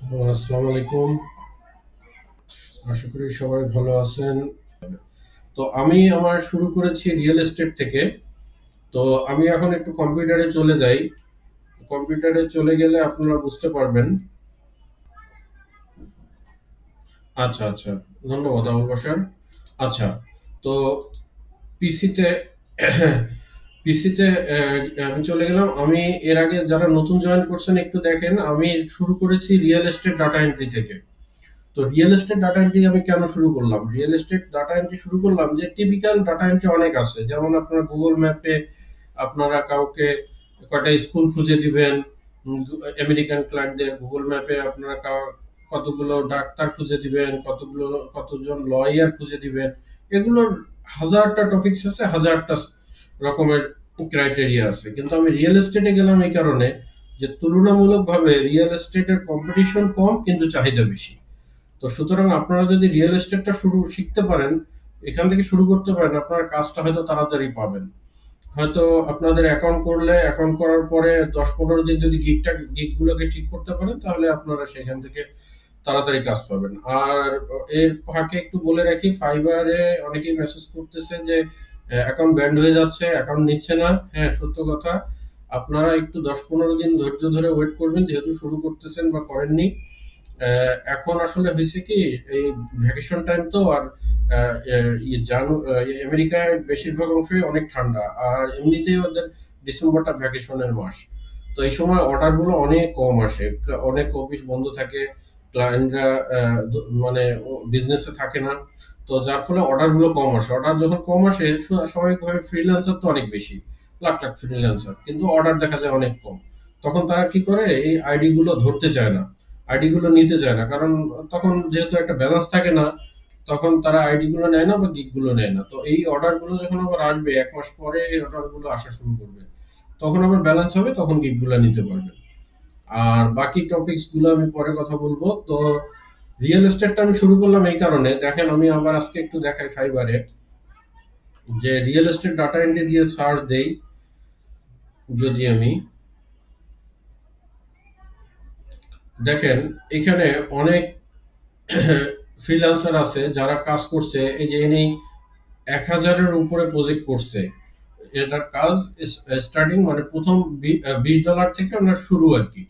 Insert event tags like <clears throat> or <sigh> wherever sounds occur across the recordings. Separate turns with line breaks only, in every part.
আসসালামু আলাইকুম। আশা করি সবাই ভালো আছেন। তো আমি আমার শুরু করেছি রিয়েল এস্টেট থেকে। তো আমি এখন একটু কম্পিউটারে চলে যাই। কম্পিউটারে চলে গেলে আপনারা বুঝতে পারবেন। আচ্ছা আচ্ছা। ধন্যবাদ আবুল আচ্ছা তো পিসিতে পিসিতে আমি চলে গেলাম। আমি এর আগে যারা নতুন জয়েন করছেন, একটু দেখেন, আমি শুরু করেছি রিয়েল এস্টেট ডাটা এন্ট্রি থেকে। তো রিয়েল এস্টেট ডাটা এন্ট্রি আমি কেন শুরু করলাম? রিয়েল এস্টেট ডাটা এন্ট্রি শুরু করলাম যে টিপিক্যাল ডাটা এন্ট্রি অনেক আছে। যেমন আপনার গুগল ম্যাপে আপনারা কাউকে কয়টা স্কুল খুঁজে দিবেন আমেরিকান ক্লায়েন্টদের গুগল ম্যাপে আপনারা কতগুলো ডাক্তার খুঁজে দিবেন, কতগুলো, কতজন লয়ার খুঁজে দিবেন। এগুলোর হাজারটা টপিকস আছে, হাজারটা রকমের ক্রাইটেরিয়া আছে। কিন্তু আমি রিয়েল এস্টেটে গেলাম এই কারণে যে তুলনামূলকভাবে রিয়েল এস্টেটের কম্পিটিশন কম, কিন্তু চাহিদা বেশি। তো সুতরাং আপনারা যদি রিয়েল এস্টেটটা শুরু শিখতে পারেন, এখান থেকে শুরু করতে পারেন, আপনার কাজটা হয়তো তাড়াতাড়ি পাবেন। হয়তো আপনাদের অ্যাকাউন্ট করলে অ্যাকাউন্ট করার পরে দশ পনেরো দিন যদি গিগটা গিগগুলোকে ঠিক করতে পারেন, তাহলে আপনারা সেখান থেকে তাড়াতাড়ি কাজ পাবেন। আর এর ফাঁকে একটু বলে রাখি ফাইবারে অনেকেই মেসেজ করতেছে যে অ্যাকাউন্ট ব্যান্ড হয়ে যাচ্ছে অ্যাকাউন্ট নিচ্ছে না। হ্যাঁ সত্য কথা। আপনারা একটু দশ পনেরো দিন ধৈর্য ধরে ওয়েট করবেন, যেহেতু শুরু করতেছেন বা করেননি। এখন আসলে হয়েছে কি, এই ভ্যাকেশন টাইম তো আর জানু আমেরিকায় বেশিরভাগ অংশই অনেক ঠান্ডা। আর এমনিতেই ওদের ডিসেম্বরটা ভ্যাকেশনের মাস। তো এই সময় অর্ডারগুলো অনেক কম আসে। অনেক অফিস বন্ধ থাকে ক্লায়েন্টরা মানে বিজনেসে থাকে না, তো যার ফলে অর্ডারগুলো কম আসে। অর্ডার যখন কম আসে স্বাভাবিকভাবে ফ্রিল্যান্সার তো অনেক বেশি, লাখ লাখ ফ্রিল্যান্সার কিন্তু অর্ডার দেখা যায় অনেক কম। তখন তারা কি করে, এই আইডি গুলো ধরতে চায় না আইডি গুলো নিতে চায় না, কারণ তখন যেহেতু একটা ব্যালেন্স থাকে না, তখন তারা আইডি গুলো নেয় না বা গিগগুলো নেয় না। তো এই অর্ডারগুলো যখন আবার আসবে, এক মাস পরে এই অর্ডারগুলো আসা শুরু করবে, তখন আবার ব্যালেন্স হবে, তখন গিগগুলো নিতে পারবে। আর বাকি টপিকসগুলো আমি পরে কথা বলব। তো রিয়েল এস্টেটটা আমি শুরু করলাম এই কারণে। দেখেন, আমি আবার আজকে একটু দেখাই ফাইবারে যে রিয়েল এস্টেট ডাটা এন্ট্রি দিয়ে সার্চ দেই, যদি আমি। দেখেন, এখানে অনেক <coughs> ফ্রিল্যান্সার আছে, যারা কাজ করছে, এই যে ইনি এক হাজারের উপরে প্রজেক্ট করছে। এটার কাজ স্টার্টিং মানে প্রথম বিশ ডলার থেকে আমরা শুরু আর কি।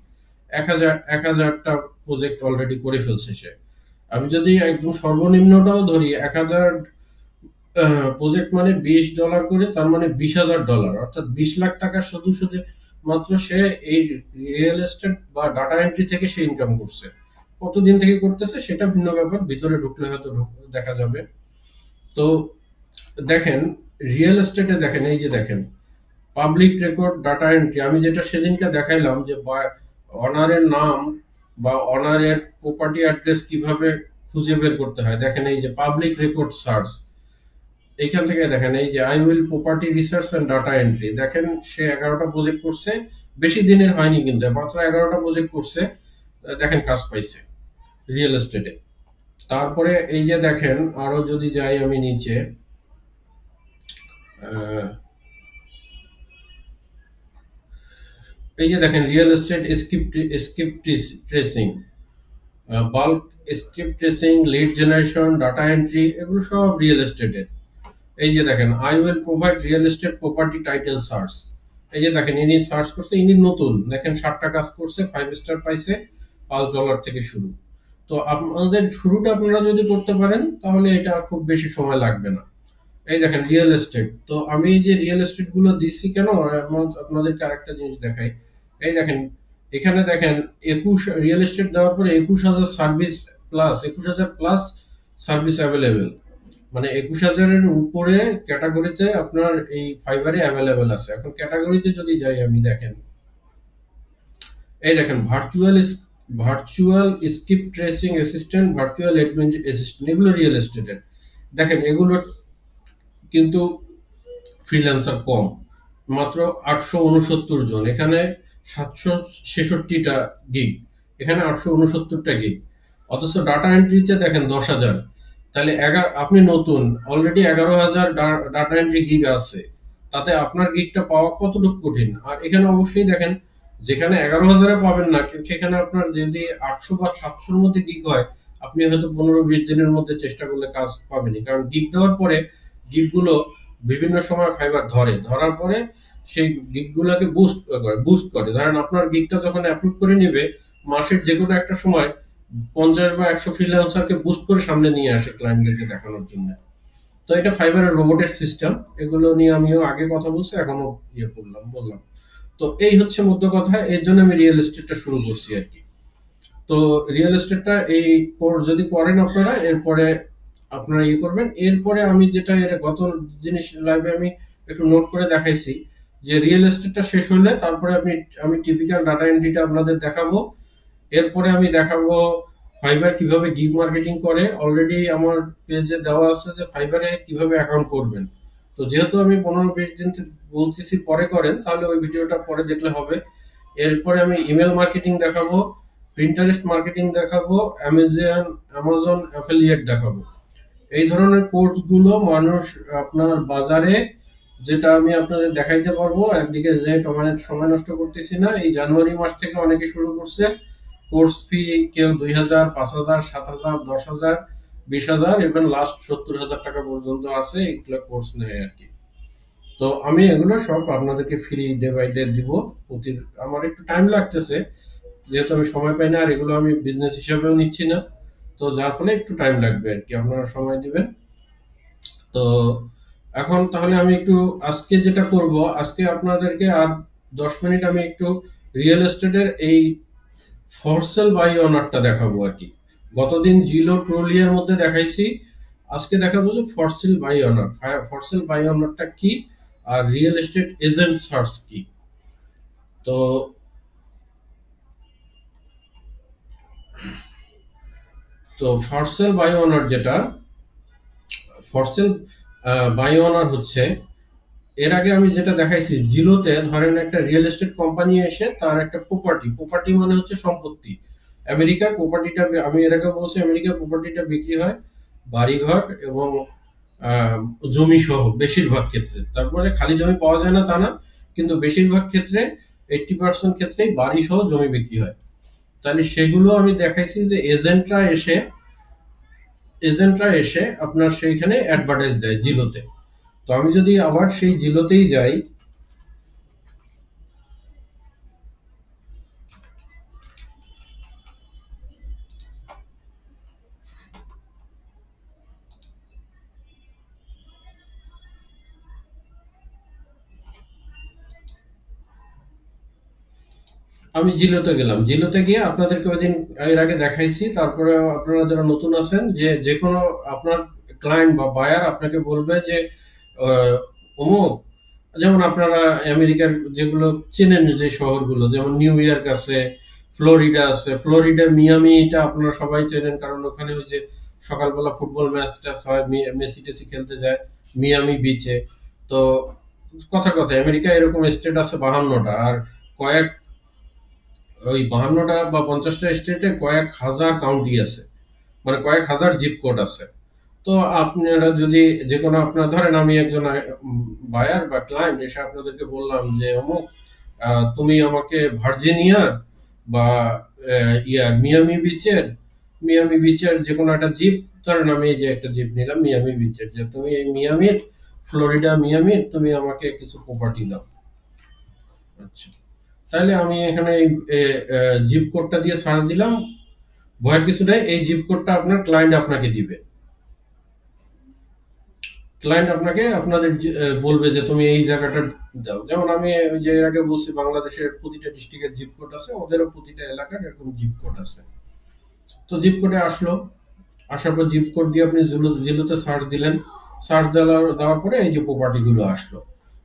এক হাজার, এক হাজারটা প্রজেক্ট অলরেডি করে ফেলছে সে। আমি যদি একদম সর্বনিম্নটাও ধরি, এক হাজার প্রজেক্ট মানে বিশ ডলার করে, তার মানে বিশ হাজার ডলার অর্থাৎ বিশ লাখ টাকা শুধু শুধু মাত্র সে এই রিয়েল এস্টেট বা ডাটা এন্ট্রি থেকে সে ইনকাম করছে। কতদিন থেকে করতেছে সেটা ভিন্ন ব্যাপার, ভিতরে ঢুকলে হয়তো দেখা যাবে। তো দেখেন রিয়েল এস্টেটে দেখেন, এই যে দেখেন পাবলিক রেকর্ড ডাটা এন্ট্রি আমি যেটা সেদিনকে দেখাইলাম যে অনারের নাম বা অনারের প্রপার্টি অ্যাড্রেস কীভাবে খুঁজে বের করতে হয়? দেখেন এই যে পাবলিক রেকর্ড সার্চ এইখান থেকে দেখেন এই যে I will property research and data entry দেখেন, সে এগারোটা প্রজেক্ট করছে। বেশি দিনের হয়নি কিন্তু, মাত্র এগারোটা প্রজেক্ট করছে। দেখেন, কাজ পাইছে রিয়েল এস্টেটে তারপরে এই যে দেখেন, আরও যদি যাই আমি নিচে এই যে দেখেন real estate script script tracing bulk script tracing lead generation data entry এগুলো সব রিয়েল এস্টেটের এই যে দেখেন I will provide real estate property title search এই যে দেখেন, ইনি সার্চ করছে, ইনি নতুন। দেখেন, ষাটটা কাজ করছে ফাইভ স্টার পাইছে, পাঁচ ডলার থেকে শুরু। তো আপনাদের শুরুটা আপনারা যদি করতে পারেন, তাহলে এটা খুব বেশি সময় লাগবে না। এই দেখেন রিয়েল এস্টেট তো আমি যে রিয়েল এস্টেটগুলো দিচ্ছি কেন আপনাদেরকে আরেকটা জিনিস দেখাই। এই দেখেন, এখানে দেখেন একুশ রিয়েল এস্টেট দেওয়ার পরে একুশ হাজার সার্ভিস প্লাস একুশ হাজার প্লাস সার্ভিস অ্যাভেলেবেল মানে একুশ হাজারের উপরে ক্যাটাগরিতে আপনার এই ফাইবারে অ্যাভেলেবেল আছে। এখন ক্যাটাগরিতে যদি যাই আমি দেখেন। এই দেখেন virtual virtual skip tracing assistant virtual admin assistant এগুলো রিয়েল এস্টেটের দেখেন, এগুলো কিন্তু ফ্রিল্যান্সার কম। মাত্র আটশো উনসত্তর জন। এখানে সাতশো ছেষট্টিটা গিগ এখানে আটশো উনসত্তরটা গিগ অথচ ডাটা এন্ট্রিতে দেখেন দশ হাজার। তাহলে আপনি নতুন অলরেডি এগারো হাজার ডাটা এন্ট্রি গিগ আছে। তাতে আপনার গিগটা পাওয়া কতটুকু কঠিন? আর এখানে অবশ্যই দেখেন, যেখানে এগারো হাজারে পাবেন না, কিন্তু সেখানে আপনার যদি আটশো বা সাতশোর মধ্যে গিগ হয়, আপনি হয়তো পনেরো বিশ দিনের মধ্যে চেষ্টা করলে কাজ পাবেনই। কারণ গিগ দেওয়ার পরে গিগগুলো বিভিন্ন সময় ফাইবার ধরে। ধরার পরে সেই গিগ গুলাকে বুস্ট করে বুস্ট করে। ধরেন আপনার গিগটা যখন অ্যাপ্রুভ করে নিবে, মাসের যে কোনো একটা সময় পঞ্চাশ বা একশো ফ্রিল্যান্সারকে বুস্ট করে সামনে নিয়ে আসে ক্লায়েন্টদেরকে দেখানোর জন্য। তো এটা ফাইবারের রোবটের সিস্টেম এগুলো নিয়ে আমিও আগে কথা বলছি এখনও ইয়ে করলাম, বললাম। তো এই হচ্ছে মধ্য কথা। এর জন্য আমি রিয়েল এস্টেটটা শুরু করছি আর কি। তো রিয়েল এস্টেটটা এই যদি করেন আপনারা, এরপরে আপনারা ইয়ে করবেন। এরপরে আমি যেটা, এটা গত জিনিস লাইভে আমি একটু নোট করে দেখাইছি যে রিয়েল এস্টেটটা শেষ হলে তারপরে আপনি আমি টিপিক্যাল ডাটা এন্ট্রিটা আপনাদের দেখাবো। এরপরে আমি দেখাবো ফাইবার কীভাবে গিগ মার্কেটিং করে। অলরেডি আমার পেজে দেওয়া আছে যে ফাইবারে কীভাবে অ্যাকাউন্ট করবেন। তো যেহেতু আমি পনেরো বিশ দিন বলতেছি পরে করেন, তাহলে ওই ভিডিওটা পরে দেখলে হবে। এরপরে আমি ইমেল মার্কেটিং দেখাবো প্রিন্টারেস্ট মার্কেটিং দেখাবো অ্যামাজন অ্যামাজন অ্যাফিলিয়েট দেখাবো। এই ধরনের কোর্সগুলো মানুষ আপনার বাজারে, যেটা আমি আপনাদের দেখাইতে পারব, একদিকে যে সময় নষ্ট করতেছি না, এই জানুয়ারি মাস থেকে অনেকে শুরু করছে। কোর্স ফি কেউ দুই হাজার, পাঁচ হাজার, সাত হাজার, দশ হাজার, বিশ হাজার এবং লাস্ট সত্তর হাজার টাকা পর্যন্ত আছে, এগুলো কোর্স নেয় আর কি। তো আমি এগুলো সব আপনাদেরকে ফ্রি ডে বাই ডে দিব। প্রতি আমার একটু টাইম লাগতেছে, যেহেতু আমি সময় পাই না, আর এগুলো আমি বিজনেস হিসাবেও নিচ্ছি না। তো যার ফলে একটু টাইম লাগবে আর কি আপনারা সময় দিবেন। তো এখন তাহলে আমি একটু আজকে যেটা করব, আজকে আপনাদেরকে আর দশ মিনিট আমি একটু রিয়েল এস্টেটের এই ফরসেল বাই অনারটা দেখাবো আর কি গতদিন জিলো ট্রোলিয়ার মধ্যে দেখাইছি, আজকে দেখাবো যে for sale by owner for sale by অনারটা কি আর রিয়েল এস্টেট এজেন্ট সার্চ কি। তো তো ফরসেল বাই অনার যেটা ফরসেল বাই অনার হচ্ছে, এর আগে আমি যেটা দেখাইছি জিলোতে ধরেন একটা রিয়েল এস্টেট কোম্পানি এসে তার একটা প্রপার্টি প্রপার্টি মানে হচ্ছে সম্পত্তি। আমেরিকার প্রপার্টিটা আমি এর আগে বলছি আমেরিকার প্রপার্টিটা বিক্রি হয় বাড়িঘর এবং জমি সহ বেশিরভাগ ক্ষেত্রে। তারপরে খালি জমি পাওয়া যায় না তা না, কিন্তু বেশিরভাগ ক্ষেত্রে এইটটি পার্সেন্ট ক্ষেত্রেই বাড়ি সহ জমি বিক্রি হয়। তাহলে সেগুলো আমি দেখাইছি যে এজেন্টরা এসে এজেন্টরা এসে আপনার সেইখানে অ্যাডভার্টাইজ দেয় জিলোতে। তো আমি যদি আবার সেই জিলোতেই যাই আমি জিলোতে গেলাম। জিলোতে গিয়ে আপনাদেরকে ওই দিন এর আগে দেখাইছি, তারপরে আপনারা যারা নতুন আছেন, যে যে কোনো আপনার ক্লায়েন্ট বা বায়ার আপনাকে বলবে যে অমুক যেমন আপনারা আমেরিকার যেগুলো চেনেন যে শহরগুলো, যেমন নিউ ইয়র্ক আছে, ফ্লোরিডা আছে, ফ্লোরিডার মিয়ামিটা আপনারা সবাই চেনেন, কারণ ওখানে ওই যে সকালবেলা ফুটবল ম্যাচ ট্যাচ হয় মেসি টেসি খেলতে যায়, মিয়ামি বিচে তো কথা কথা আমেরিকা এরকম স্টেট আছে বাহান্নটা, আর কয়েক ওই বাহান্নটা বা পঞ্চাশটা স্টেটে কয়েক হাজার কাউন্টি আছে। মানে কয়েক হাজার জিপ কোড আছে। তো আপনারা যদি যে কোনো আপনার, ধরেন আমি একজন বায়ার বা ক্লায়েন্ট এসে আপনাদেরকে বললাম যে, অমুক তুমি আমাকে ভার্জিনিয়া বা ইয়ার মিয়ামি বিচের মিয়ামি বিচের যে কোনো একটা জিপ ধরেন আমি যে একটা জিপ নিলাম, মিয়ামি বিচের যে তুমি এই মিয়ামির, ফ্লোরিডা মিয়ামির, তুমি আমাকে কিছু প্রপার্টি দাও। আচ্ছা। তাহলে আমি এখানে এই জিপ কোডটা দিয়ে সার্চ দিলাম। ভয়ের কিছু নেই, এই জিপ কোডটা আপনার ক্লায়েন্ট আপনাকে দিবে। ক্লায়েন্ট আপনাকে আপনাদের বলবে যে তুমি এই জায়গাটা দাও। যেমন আমি যে এর আগে বলছি, বাংলাদেশের প্রতিটা ডিস্ট্রিক্টের জিপ কোড আছে, ওদেরও প্রতিটা এলাকার এরকম জিপ কোড আছে। তো জিপ কোডে আসলো। আসার পর জিপ কোড দিয়ে আপনি জিলোতে সার্চ দিলেন। সার্চ দেওয়ার দেওয়ার পরে এই যে প্রপার্টি গুলো আসলো।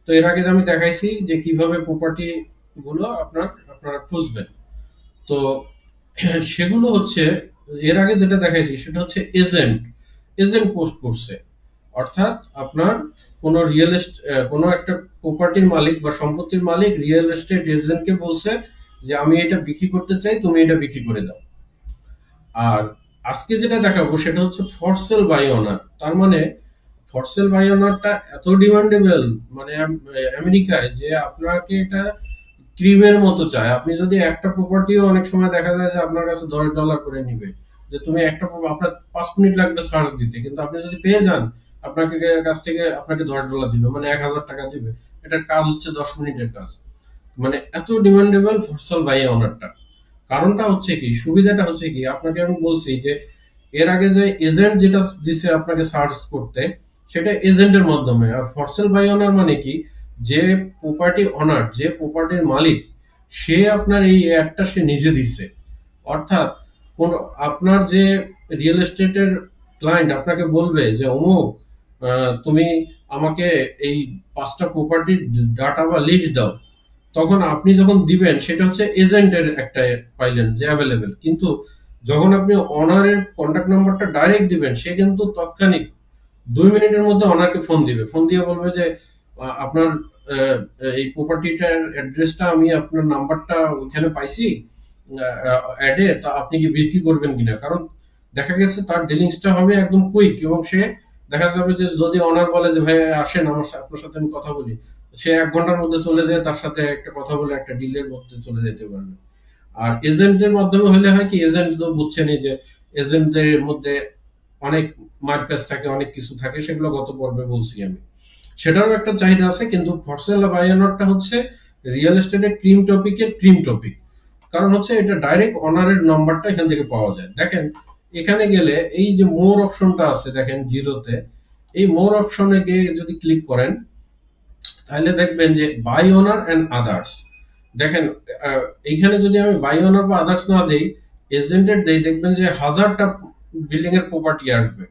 তো এর আগে আমি দেখাইছি যে কীভাবে প্রপার্টি গুলো আপনার, আপনারা খুঁজবেন। তো, সেগুলো হচ্ছে, এর আগে যেটা দেখাইছি, সেটা হচ্ছে এজেন্ট। এজেন্ট পোস্ট করছে। অর্থাৎ আপনার কোনো রিয়েল কোনো একটা প্রপার্টির মালিক বা সম্পত্তির মালিক রিয়েল এস্টেট এজেন্টকে বলছে যে, আমি এটা বিক্রি করতে চাই, তুমি এটা বিক্রি করে দাও। আর আজকে যেটা দেখাবো, সেটা হচ্ছে ফরসেল বাই অনার তার মানে ফরসেল বাই অনারটা এত ডিমান্ডেবল মানে আমেরিকায় যে আপনাকে এটা ক্রিমের মতো চায় আপনি যদি একটা প্রপার্টিও অনেক সময় দেখা যায় যে আপনার কাছে দশ ডলার করে নিবে, যে তুমি একটা আপনার পাঁচ মিনিট লাগবে সার্চ দিতে, কিন্তু আপনি যদি পেয়ে যান, আপনাকে কাছ থেকে আপনাকে দশ ডলার দিবে মানে এক হাজার টাকা দিবে। এটার কাজ হচ্ছে দশ মিনিটের কাজ। মানে এত ডিমান্ডেবল ফসল বাই অনারটা কারণটা হচ্ছে কি, সুবিধাটা হচ্ছে কি, আপনাকে আমি বলছি যে, এর আগে যে এজেন্ট যেটা দিছে আপনাকে সার্চ করতে, সেটা এজেন্টের মাধ্যমে। আর ফরসেল বাই অনার মানে কি যে প্রপার্টি অনার যে প্রপার্টির মালিক, সে আপনার এই অ্যাডটা সে নিজে দিচ্ছে অর্থাৎ কোন, আপনার যে রিয়েল এস্টেটের ক্লায়েন্ট আপনাকে বলবে যে, অমুক তুমি আমাকে এই পাঁচটা প্রপার্টির ডাটা বা লিস্ট দাও। তখন আপনি যখন দিবেন, সেটা হচ্ছে এজেন্টের একটা পাইলেন যে অ্যাভেলেবেল কিন্তু যখন আপনি অনারের কন্ট্যাক্ট নাম্বারটা ডাইরেক্ট দিবেন, সে কিন্তু তৎক্ষণিক দুই মিনিটের মধ্যে অনারকে ফোন দিবে। ফোন দিয়ে বলবে যে আপনার এই প্রপার্টিটার অ্যাড্রেসটা আমি আপনার নাম্বারটা ওইখানে পাইছি অ্যাডে তা আপনি কি বিক্রি করবেন কিনা? কারণ দেখা গেছে তার ডিলিংসটা হবে একদম কুইক এবং সে দেখা যাবে যে যদি অনার বলে যে, ভাই, আসেন আমার আপনার সাথে আমি কথা বলি। সে এক ঘণ্টার মধ্যে চলে যায়, তার সাথে একটা কথা বলে একটা ডিলের মধ্যে চলে যেতে পারবে। আর এজেন্টের মাধ্যমে হলে হয় কি এজেন্ট তো বুঝছেনই যে এজেন্টদের মধ্যে অনেক মার্কেস থাকে, অনেক কিছু থাকে, সেগুলো গত পর্বে বলছি আমি। সেটারও একটা চাহিদা আছে, কিন্তু ফরসেল বায়ানরটা হচ্ছে রিয়েল এস্টেটের ক্রিম টপিকের ক্রিম টপিক কারণ হচ্ছে এটা ডাইরেক্ট অনারের নাম্বারটা এখান থেকে পাওয়া যায়। দেখেন, এখানে গেলে এই যে মোর অপশনটা আছে, দেখেন জিরোতে এই মোর অপশনে গিয়ে যদি ক্লিক করেন, তাহলে দেখবেন যে বাই ওনার এন্ড আদার্স দেখেন এইখানে যদি আমি বাই ওনার বা আদার্স না দেই এজেন্টের দেই, দেখবেন যে হাজারটা বিল্ডিং এর প্রপার্টি আসবে।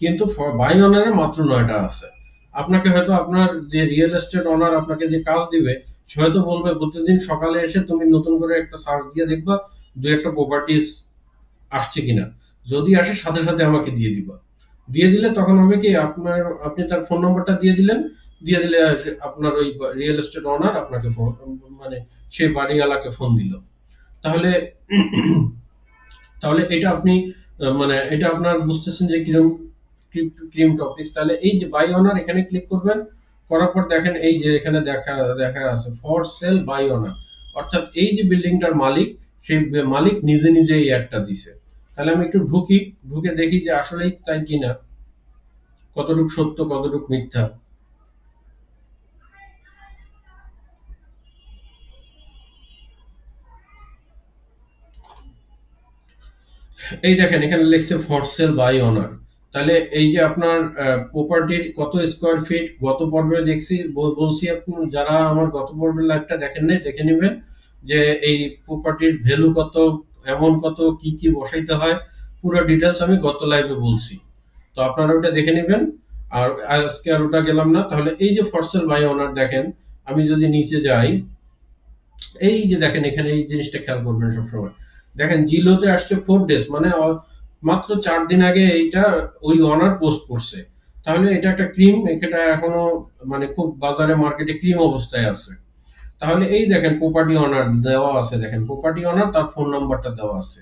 কিন্তু বাই ওনারে মাত্র নয়টা আছে। আপনাকে হয়তো আপনার যে রিয়েল এস্টেট ওনার আপনাকে যে কাজ দিবে, সে হয়তো বলবে, প্রতিদিন সকালে এসে তুমি নতুন করে একটা সার্চ দিয়ে দেখবা, দু একটা প্রপার্টিস আসছে কিনা। যদি আসে, সাথে সাথে আমাকে দিয়ে দিবা। দিয়ে দিলে তখন হবে কি, আপনার, আপনি তার ফোন নাম্বারটা দিয়ে দিলেন, দিয়ে দিলে আপনার ওই রিয়েল এস্টেট ওনার আপনাকে ফোন মানে সেই বাড়িওয়ালাকে ফোন দিল। তাহলে তাহলে এটা আপনি মানে এটা আপনার বুঝতেছেন যে কিরম ক্রিম টপিক্স তাহলে এই যে বাই অনার এখানে ক্লিক করবেন, করার পর দেখেন এই যে এখানে দেখা দেখা আছে ফর সেল বাই অনার অর্থাৎ এই যে বিল্ডিংটার মালিক, সেই মালিক নিজে নিজে এই অ্যাডটা দিছে। তাহলে আমি একটু ঢুকি, ঢুকে দেখি যে আসলেই তাই কিনা। কতটুক সত্য, কতটুক মিথ্যা। এই দেখেন, এখানে লিখছে ফর সেল বাই অনার তাহলে এই যে আপনার প্রপার্টির কত স্কোয়ার ফিট গত পর্বে দেখছি বলছি আপনি, যারা আমার গত পর্বের লাইভটা দেখেন নাই, দেখে নেবেন যে এই প্রপার্টির ভ্যালু কত এমন কত, কি কি বসাইতে হয়, পুরো ডিটেলস আমি গত লাইভে বলছি। তো আপনারা ওটা দেখে নেবেন, আর আজকে আর ওটা গেলাম না। তাহলে এই যে ফর সেল বাই অনার দেখেন, আমি যদি নিচে যাই, এই যে দেখেন, এখানে এই জিনিসটা খেয়াল করবেন সবসময়। দেখেন জিলোতে আসছে ফোর ডেজ মানে মাত্র চার দিন আগে এইটা ওই অনার পোস্ট করছে। তাহলে এটা একটা ক্রিম এটা এখনও মানে খুব বাজারে মার্কেটে ক্রিম অবস্থায় আছে। তাহলে এই দেখেন প্রপার্টি অনার দেওয়া আছে, দেখেন প্রপার্টি অনার তার ফোন নাম্বারটা দেওয়া আছে।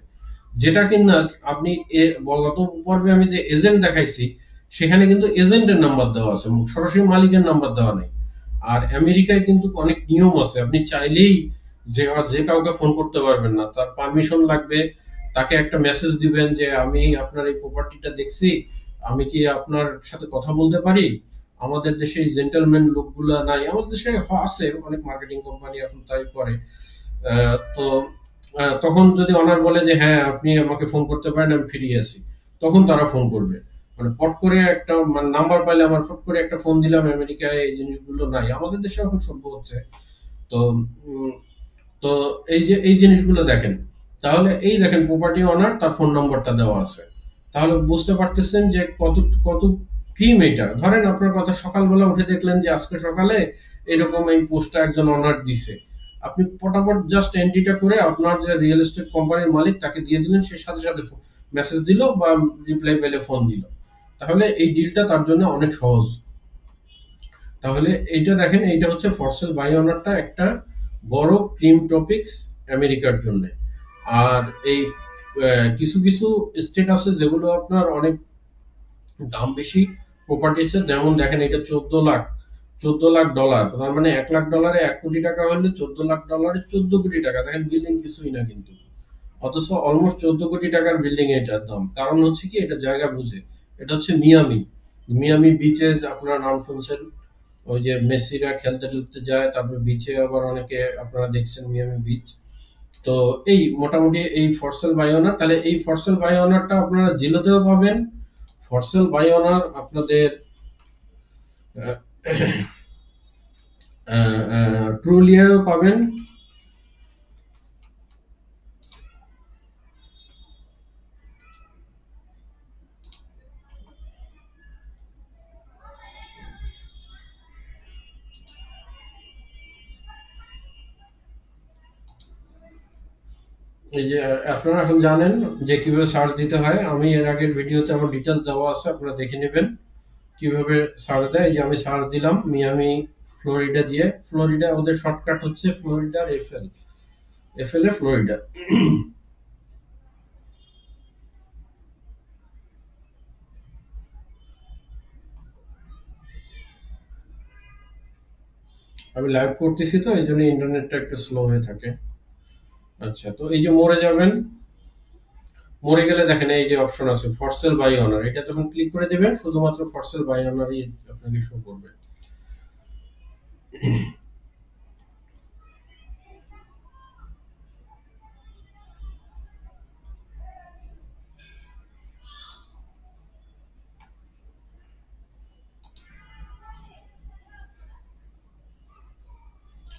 যেটা কিনা আপনি গত পর্বে আমি যে এজেন্ট দেখাইছি, সেখানে কিন্তু এজেন্টের নাম্বার দেওয়া আছে, সরাসরি মালিকের নাম্বার দেওয়া নেই। আর আমেরিকায় কিন্তু অনেক নিয়ম আছে, আপনি চাইলেই যে যে কাউকে ফোন করতে পারবেন না, তার পারমিশন লাগবে তাকে একটা মেসেজ দিবেন যে, আমি আপনার এই প্রপার্টিটা দেখছি, আমি কি আপনার সাথে কথা বলতে পারি? আমাদের দেশে জেন্টলম্যান লোকগুলা নাই। আমাদের দেশে আছে, অনেক মার্কেটিং কোম্পানি এখন তাই করে। তো তখন যদি অনার বলে যে হ্যাঁ আপনি আমাকে ফোন করতে পারেন, আমি ফিরিয়ে আছি তখন তারা ফোন করবে। মানে পট করে একটা মানে নাম্বার পাইলে আমার ফট করে একটা ফোন দিলাম, আমেরিকায় এই জিনিসগুলো নাই। আমাদের দেশে এখন সভ্য হচ্ছে। তো তো এই যে, এই জিনিসগুলো দেখেন তাহলে এই দেখেন প্রপার্টি অনার তার ফোন নাম্বারটা দেওয়া আছে। তাহলে বুঝতে পারতেছেন যে কত কত ক্রিম এটা। ধরেন আপনার কথা সকালবেলা উঠে দেখলেন যে আজকে সকালে এরকম এই পোস্টটা একজন অনার দিছে। আপনি ফটাফট জাস্ট এন্ট্রিটা করে আপনার যে রিয়েল এস্টেট কোম্পানির মালিক তাকে দিয়ে দিলেন, সে সাথে সাথে মেসেজ দিল বা রিপ্লাই পেলে ফোন দিল। তাহলে এই ডিলটা তার জন্য অনেক সহজ। তাহলে এইটা দেখেন, এইটা হচ্ছে ফরসেল বাই অনারটা একটা বড় ক্রিম টপিক্স আমেরিকার জন্য। আর এই কিছু কিছু স্টেট আছে যেগুলো আপনার অনেক দাম বেশি প্রপার্টিসের যেমন দেখেন এটা চোদ্দ লাখ চোদ্দ লাখ ডলার তার মানে এক লাখ ডলারে এক কোটি টাকা হলে চোদ্দ লাখ ডলারে চোদ্দ কোটি টাকা, দেখেন বিল্ডিং কিছুই না কিন্তু। অথচ অলমোস্ট চোদ্দ কোটি টাকার বিল্ডিং এটার দাম। কারণ হচ্ছে কি, এটা জায়গা বুঝে। এটা হচ্ছে মিয়ামি। মিয়ামি বিচে আপনারা নাম শুনছেন, ওই যে মেসিরা খেলতে টেলতে যায়, তারপরে বিচে আবার অনেকে আপনারা দেখছেন মিয়ামি বিচ তো এই মোটামুটি এই ফরসেল বায়োনার তাহলে এই ফরসেল বায়োনারটা আপনারা জিলোতেও পাবেন। ফরসেল বায়োনার আপনাদের ট্রুলিয়াও পাবেন। এই যে, আপনারা এখন জানেন যে কীভাবে সার্চ দিতে হয়। আমি এর আগের ভিডিওতে আমার ডিটেলস দেওয়া আছে, আপনারা দেখে নেবেন কীভাবে সার্চ দেয়। এই যে আমি সার্চ দিলাম মিয়ামি, ফ্লোরিডা দিয়ে। ফ্লোরিডা ওদের শর্টকাট হচ্ছে ফ্লোরিডার এফএল এফএল এ ফ্লোরিডা। আমি লাইভ করতেছি তো, এই জন্য ইন্টারনেটটা একটু স্লো হয়ে থাকে। আচ্ছা তো এই যে মরে যাবেন, মরে গেলে দেখেন এই যে অপশন আছে ফরসেল বাই অনার এটা তখন ক্লিক করে দেবেন, শুধুমাত্র ফরসেল বাই অনারই আপনাকে শো করবে।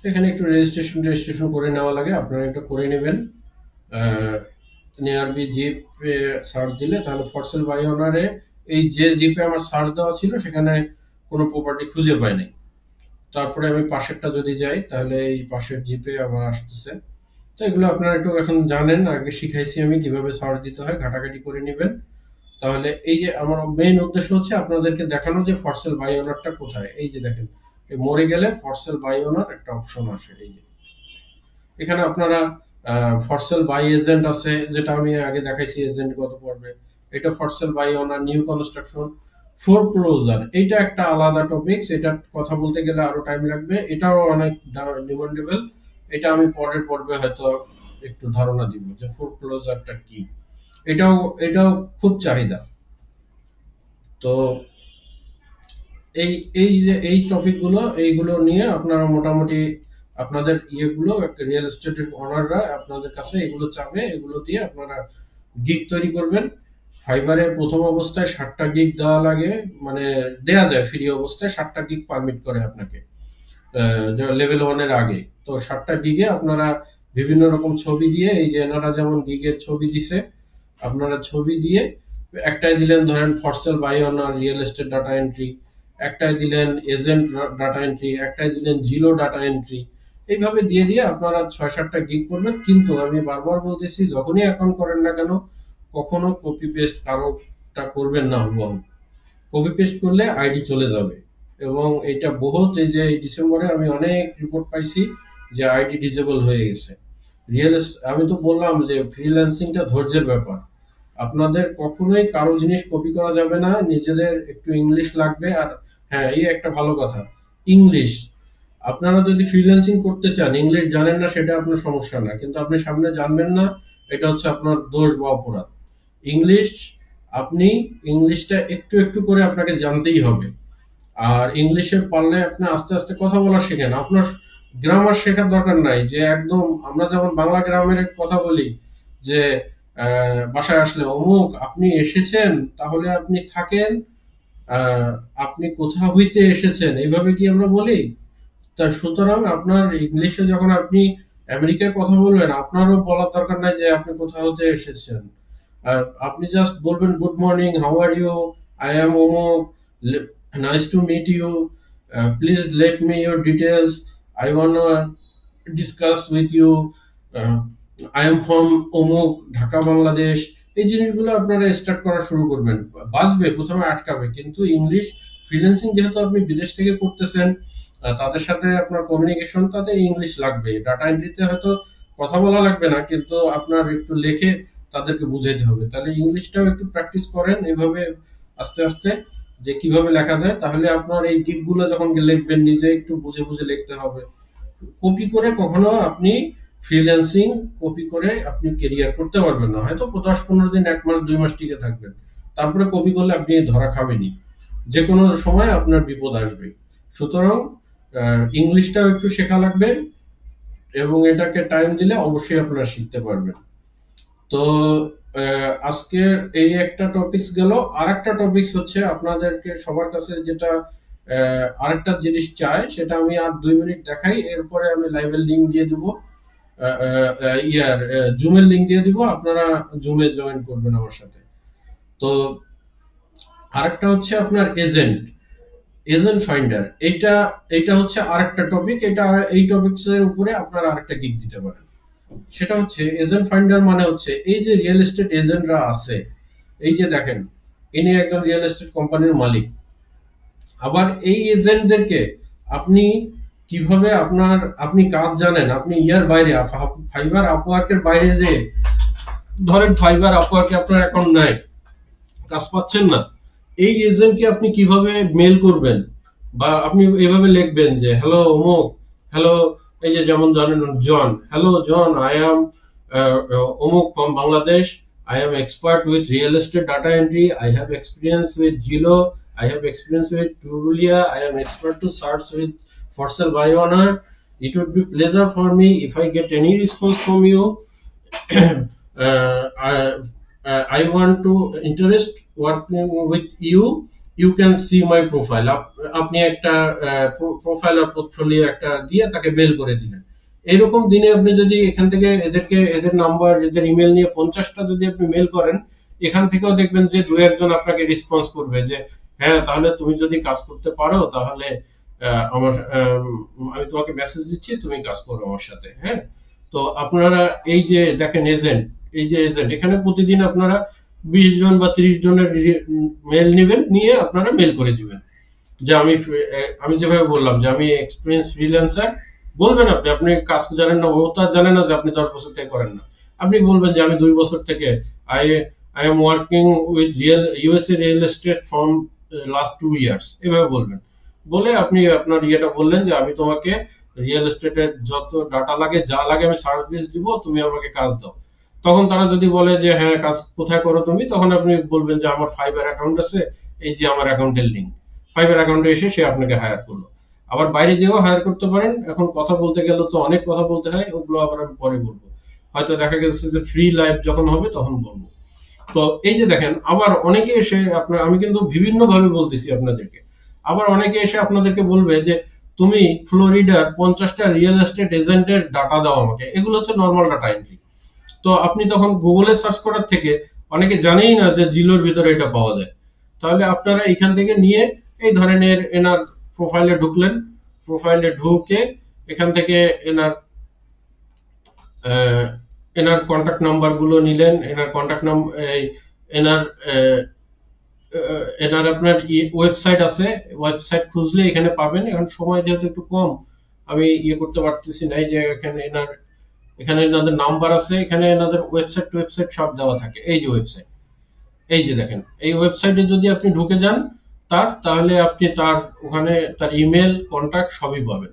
এখানে একটু রেজিস্ট্রেশন রেজিস্ট্রেশন করে নেওয়া লাগে। আপনারা এটা করে নেবেন। নিয়ারবি জিপ সার্চ দিলে তাহলে ফরসেল বাই অনারে এই যে জিপে আমার সার্চ দেওয়া ছিল, সেখানে কোনো প্রপার্টি খুঁজে পাইনি তারপরে আমি পাশেরটা যদি যাই, তাহলে এই পাশের জিপে আবার আসতেছে। তো এগুলো আপনারা একটু এখন জানেন, আগে শিখাইছি আমি কীভাবে সার্চ দিতে হয়, ঘাটাঘাটি করে নেবেন। তাহলে এই যে আমার মেইন উদ্দেশ্য হচ্ছে আপনাদেরকে দেখানো যে ফরসেল বাই অনারটা কোথায়। এই যে দেখেন মরে গেলে ফরসেল বাই অনার একটা অপশন আসে, এই যে। এখানে আপনারা ফরসেল বাই এজেন্ট আছে, যেটা আমি আগে দেখাইছি এজেন্ট গত পর্বে। এটা for sale by owner new construction foreclosure এটা একটা আলাদা টপিক এটা কথা বলতে গেলে আরও টাইম লাগবে। এটাও অনেক ডিমান্ডেবল এটা আমি পরের পর্বে হয়তো একটু ধারণা দিব যে ফোর ক্লোজারটা কি। এটাও এটাও খুব চাহিদা। তো এই এই যে, এই টপিকগুলো এইগুলো নিয়ে আপনারা মোটামুটি আপনাদের ইয়েগুলো রিয়েল এস্টেটের অনাররা আপনাদের কাছে এগুলো চাবে, এগুলো দিয়ে আপনারা গিগ তৈরি করবেন। ফাইবারে প্রথম অবস্থায় ষাটটা গিগ দেওয়া লাগে মানে দেয়া যায় ফ্রি অবস্থায় ষাটটা গিগ পারমিট করে আপনাকে লেভেল ওয়ানের আগে। তো ষাটটা গিগে আপনারা বিভিন্ন রকম ছবি দিয়ে, এই যে এনারা যেমন গিগের ছবি দিছে, আপনারা ছবি দিয়ে একটাই দিলেন, ধরেন for sale by owner real estate data entry একটাই দিলেন এজেন্ট ডাটা এন্ট্রি একটাই দিলেন জিরো ডাটা এন্ট্রি এইভাবে দিয়ে দিয়ে আপনারা ছয় সাতটা গিগ করবেন। কিন্তু আমি বারবার বলতেছি, যখনই অ্যাকাউন্ট করেন না কেন, কখনো কপি পেস্ট কারোটা করবেন না হুবহু কপি পেস্ট করলে আইডি চলে যাবে। এবং এটা বহুত, এই যে ডিসেম্বরে আমি অনেক রিপোর্ট পাইছি যে আইডি ডিসেবল হয়ে গেছে। রিয়েল আমি তো বললাম যে ফ্রিল্যান্সিংটা ধৈর্যের ব্যাপার। আপনাদের কখনোই কারও জিনিস কপি করা যাবে না, নিজেদের একটু ইংলিশ লাগবে আর হ্যাঁ এই একটা ভালো কথা ইংলিশ আপনারা যদি ফ্রিল্যান্সিং করতে চান ইংলিশ জানেন না, সেটা আপনার সমস্যা না, কিন্তু আপনি সামনে জানবেন না, এটা হচ্ছে আপনার দোষ বা অপরাধ। ইংলিশ আপনি ইংলিশটা একটু একটু করে আপনাকে জানতেই হবে। আর ইংলিশে পারলে আপনি আস্তে আস্তে কথা বলা শেখেন। আপনার গ্রামার শেখার দরকার নাই, যে একদম আমরা যেমন বাংলা গ্রামের কথা বলি, যে বাসায় আসলে, অমুক, আপনি এসেছেন, তাহলে আপনি থাকেন আপনি কোথা হইতে এসেছেন? এইভাবে কি আমরা বলি? তা সুতরাং আপনার ইংলিশে যখন আপনি আমেরিকায় কথা বলবেন, আপনারও বলার দরকার নাই যে আপনি কোথা হতে এসেছেন। আপনি জাস্ট বলবেন, good morning, how are you? I am অমুক nice to meet you please let me your details I want discuss with you. I am from, অমুক, ঢাকা, বাংলাদেশ, এই জিনিসগুলো আপনারা স্টার্ট করা শুরু করবেন। বাঁচবে, প্রথমে আটকাবে। কিন্তু ইংলিশ ফ্রিল্যান্সিং যেহেতু আপনি বিদেশ থেকে করতেছেন তাদের সাথে আপনার কমিউনিকেশন তাতে ইংলিশ লাগবে। ডাটা এন্ট্রিতে হয়তো কথা বলা লাগবে না, কিন্তু আপনার একটু লেখে তাদেরকে বুঝাইতে হবে। তাহলে ইংলিশটাও একটু প্র্যাকটিস করেন এভাবে আস্তে আস্তে, যে কীভাবে লেখা যায়। তাহলে আপনার এই গিকগুলো যখন লিখবেন, নিজে একটু বুঝে বুঝে লিখতে হবে। কপি করে কখনো আপনি ফ্রিল্যান্সিং কপি করে আপনি কেরিয়ার করতে পারবেন না। হয়তো দশ পনেরো দিন, এক মাস, দুই মাস টিকে থাকবেন তারপরে কপি করলে আপনি ধরা খাবেনই। যে কোনো সময় আপনার বিপদ আসবে। সুতরাং ইংলিশটাও একটু শেখা লাগবে এবং এটাকে টাইম দিলে অবশ্যই আপনারা শিখতে পারবেন। তো আজকের এই একটা টপিকস গেল। আর একটা টপিকস হচ্ছে আপনাদেরকে সবার কাছে যেটা আরেকটা জিনিস চাই, সেটা আমি আর দুই মিনিট দেখাই। এরপরে আমি লাইভের লিঙ্ক দিয়ে দিব। ইয়ার জুমের দিয়ে দিব, আপনারা জুমে জয়েন করবেন আমার সাথে। তো আরেকটা হচ্ছে আপনার এজেন্ট এজেন্ট ফাইন্ডার এইটা এইটা হচ্ছে আরেকটা টপিক এটা এই উপরে আপনারা আরেকটা দিতে পারেন। সেটা হচ্ছে এজেন্ট ফাইন্ডার মানে হচ্ছে এই যে রিয়েল এস্টেট এজেন্টরা আছে, এই যে দেখেন, ইনি একজন রিয়েল এস্টেট কোম্পানির মালিক। আবার এই এজেন্টদেরকে আপনি কীভাবে আপনার, আপনি কাজ জানেন, আপনি ইয়ার বাইরে ফাইবার আপওয়ার্কের বাইরে যে, ধরেন ফাইবার আপওয়ার্কে আপনার অ্যাকাউন্ট নাই, কাজ পাচ্ছেন না, এই এজেন্টকে আপনি কীভাবে মেল করবেন বা আপনি এভাবে লিখবেন যে হ্যালো অমুক হ্যালো এই যে যেমন জানেন John hello John I am অমুক from Bangladesh I am expert with real estate data entry. I have experience with Zillow. I have experience with Trulia. I am expert to search with for sale by owner. It would be pleasure for me if I get any response from you. <clears throat> uh, I, uh, I want to interest working with you. Can see my profile. আপ- আপনি একটা profile আর portfolio একটা দিয়ে তাকে mail করে দিলেন এরকম দিনে আপনি যদি এখান থেকে এদেরকে এদের নাম্বার এদের ইমেল নিয়ে পঞ্চাশটা যদি আপনি মেল করেন এখান থেকেও দেখবেন যে দু একজন আপনাকে রেসপন্স করবে যে হ্যাঁ তাহলে তুমি যদি কাজ করতে পারো তাহলে আমার আম, তোমাকে মেসেজ দিচ্ছি তুমি কাজ করো আমার সাথে হ্যাঁ? তো আপনারা এই যে দেখেন এজেন্ট এই যে এজেন্ট এখানে প্রতিদিন আপনারা বিশ জন বা তিরিশ জনের মেল নেবেন নিয়ে আপনারা মেল করে দিবেন। যে আমি আমি যেভাবে বললাম যে আমি এক্সপিরিয়েন্স ফ্রিল্যান্সার বলবেন আপনি আপনি কাজ জানেন না ও তো জানে না যে আপনি দশ বছর থেকে করেন না। আপনি বলবেন যে আমি দুই বছর থেকে I I am working with real USA real estate from last two years এভাবে বলবেন। বলে আপনি আপনার ইয়েটা বললেন যে আমি তোমাকে রিয়েল এস্টেটের যত ডাটা লাগে, যা লাগে আমি সার্ভিস দিব, তুমি আমাকে কাজ দাও। তখন তারা যদি বলে যে হ্যাঁ কাজ কোথায় করো তুমি? তখন আপনি বলবেন যে, আমার ফাইবার অ্যাকাউন্ট আছে, এই যে আমার অ্যাকাউন্টের লিঙ্ক ফাইবার অ্যাকাউন্টে এসে সে আপনাকে হায়ার করল। আবার বাইরে দিয়েও হায়ার করতে পারেন। এখন কথা বলতে গেলে তো অনেক কথা বলতে হয়, ওগুলো আবার আমি পরে বলব। হয়তো দেখা গেছে যে ফ্রি লাইভ যখন হবে তখন বলব। তো এই যে দেখেন, আবার অনেকে এসে আপনার, আমি কিন্তু বিভিন্ন ভাবে বলতেছি আপনাদেরকে। আবার অনেকে এসে আপনাদেরকে বলবে যে, তুমি ফ্লোরিডার পঞ্চাশটা রিয়েল এস্টেট এজেন্টের ডাটা দাও আমাকে। এগুলো হচ্ছে নর্মাল ডাটা এন্ট্রি তো আপনি তখন গুগলে সার্চ করার থেকে অনেকে জানেই না যে জিলোর ভিতরে এটা পাওয়া যায়। তাহলে আপনারা এখান থেকে নিয়ে এই ধরনের এনার প্রোফাইলে ঢুকলেন। প্রোফাইলে ঢুকে এখান থেকে এনার এনার কন্ট্যাক্ট নাম্বারগুলো নিলেন। এনার কন্ট্যাক্ট নাম এনার এনার আপনার ওয়েবসাইট আছে। ওয়েবসাইট খুঁজলে এখানে পাবেন। এখন সময় যেহেতু একটু কম, আমি ইয়ে করতে পারতেছি না। যে এখানে এনার, এখানে এনাদের নাম্বার আছে। এখানে এনাদের ওয়েবসাইট ওয়েবসাইট সব দেওয়া থাকে। এই যে ওয়েবসাইট এই যে দেখেন, এই ওয়েবসাইটে যদি আপনি ঢুকে যান, তার, তাহলে আপনি তার ওখানে, তার ইমেল কন্ট্যাক্ট সবই পাবেন।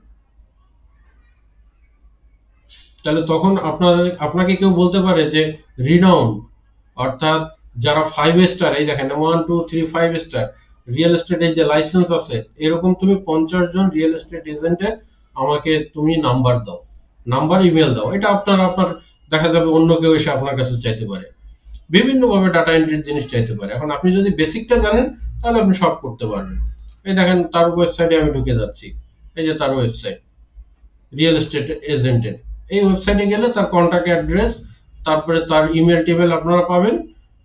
তাহলে তখন আপনার, আপনাকে কেউ বলতে পারে যে রিনাউন অর্থাৎ যারা ফাইভ স্টার এই দেখেন one two three five star real estate এই যে লাইসেন্স আছে, এরকম তুমি পঞ্চাশ জন রিয়েল এস্টেট এজেন্টের আমাকে তুমি নাম্বার দাও। নাম্বার ইমেল দাও। এটা আপনার আপনার, দেখা যাবে অন্য কেউ এসে আপনার কাছে চাইতে পারে। বিভিন্ন ভাবে ডাটা এন্ট্রির জিনিস চাইতে পারে। এখন আপনি যদি বেসিকটা জানেন, তাহলে আপনি সব করতে পারবেন। এই দেখেন, তার ওয়েবসাইটে আমি ঢুকে যাচ্ছি। এই যে তার ওয়েবসাইট রিয়েল এস্টেট এজেন্টের এই ওয়েবসাইটে গেলে তার কন্ট্যাক্ট অ্যাড্রেস তারপরে তার ইমেল টেবিল আপনারা পাবেন।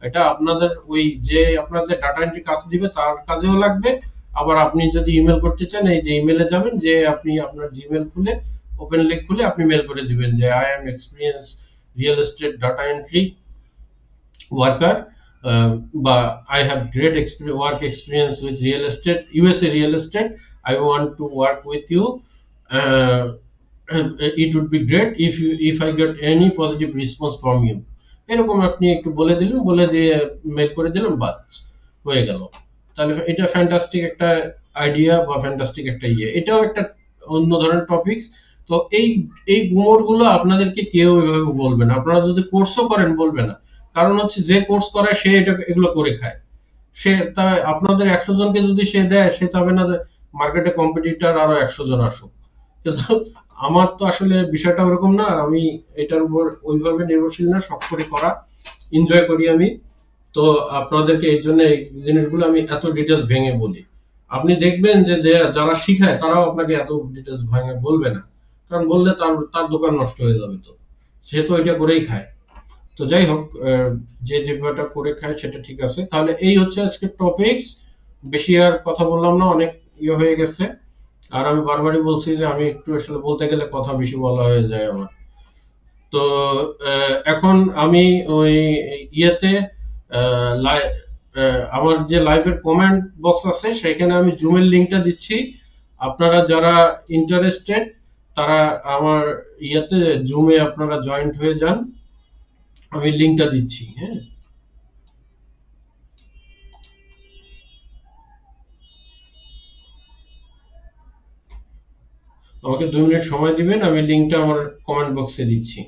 এটা আপনাদের ওই যে আপনাদের ডাটা এন্ট্রি কাজ দিবে, তার কাজেও লাগবে। আবার আপনি যদি ইমেল করতে চান, এই যে ইমেলে যাবেন, যে আপনি আপনার জিমেল খুলে ওপেন লিঙ্ক খুলে আপনি মেল করে দিবেন যে I am experience real estate data entry worker বা I have great work experience with real estate USA real estate I want to work with you it would be great if if I get any positive response from you এরকম আপনি একটু বলে দিলেন, বলে দিয়ে mail করে দিলেন, বাস, হয়ে গেল। তাহলে এটা ফ্যান্টাস্টিক একটা আইডিয়া বা ফ্যান্টাস্টিক একটা ইয়ে। এটাও একটা অন্য ধরনের টপিকস তো এই এই গুমরগুলো আপনাদেরকে কেউ এভাবে বলবে না। আপনারা যদি কোর্সও করেন, বলবে না। কারণ হচ্ছে যে কোর্স করে, সে এটা, এগুলো করে খায়। সে তা, আপনাদের একশো জনকে যদি সে দেয়, সে চাবে না যে মার্কেটে কম্পিটিটর আরও একশো জন আসুক। আমার তো আসলে বিষয়টা ওরকম না, আমি এটার উপর ওইভাবে নির্ভরশীল না, শখ করে করা এনজয় করি আমি। তো আপনাদেরকে এই জন্য এই জিনিসগুলো আমি এত ডিটেলস ভেঙে বলি। আপনি দেখবেন যে যারা শিখায়, তারাও আপনাকে এত ডিটেলস ভেঙে বলবে না। কারণ বললে তার তার দোকান নষ্ট হয়ে যাবে তো। সে তো এটা করেই খায়। তো যাই হোক যে যে বিষয়টা করে খায় সেটা ঠিক আছে। তাহলে এই হচ্ছে আজকে টপিকস বেশি আর কথা বললাম না, অনেক ইয়ে হয়ে গেছে। আর আমি বারবারই বলছি যে আমি একটু আসলে বলতে গেলে কথা বেশি বলা হয়ে যায় আমার। তো এখন আমি ওই ইয়েতে আমার যে লাইভের কমেন্ট বক্স আছে সেখানে আমি জুমের লিংকটা দিচ্ছি। আপনারা যারা ইন্টারেস্টেড তারা আমার ইয়েতে জুমে আপনারা জয়েন্ট হয়ে যান। আমি লিঙ্কটা দিচ্ছি হ্যাঁ। আমাকে দুই মিনিট সময় দিবেন আমি লিঙ্কটা আমার কমেন্ট বক্সে দিচ্ছি।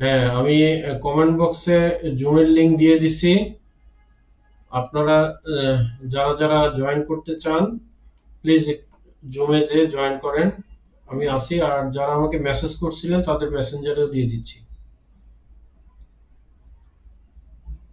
হ্যাঁ আমি কমেন্ট বক্সে জুমের লিঙ্ক দিয়ে দিছি। আপনারা যারা যারা জয়েন করতে চান প্লিজ জুমে যে জয়েন করেন। আমি আসি, আর যারা আমাকে মেসেজ করছিলেন, তাদের মেসেঞ্জারেও দিয়ে দিচ্ছি।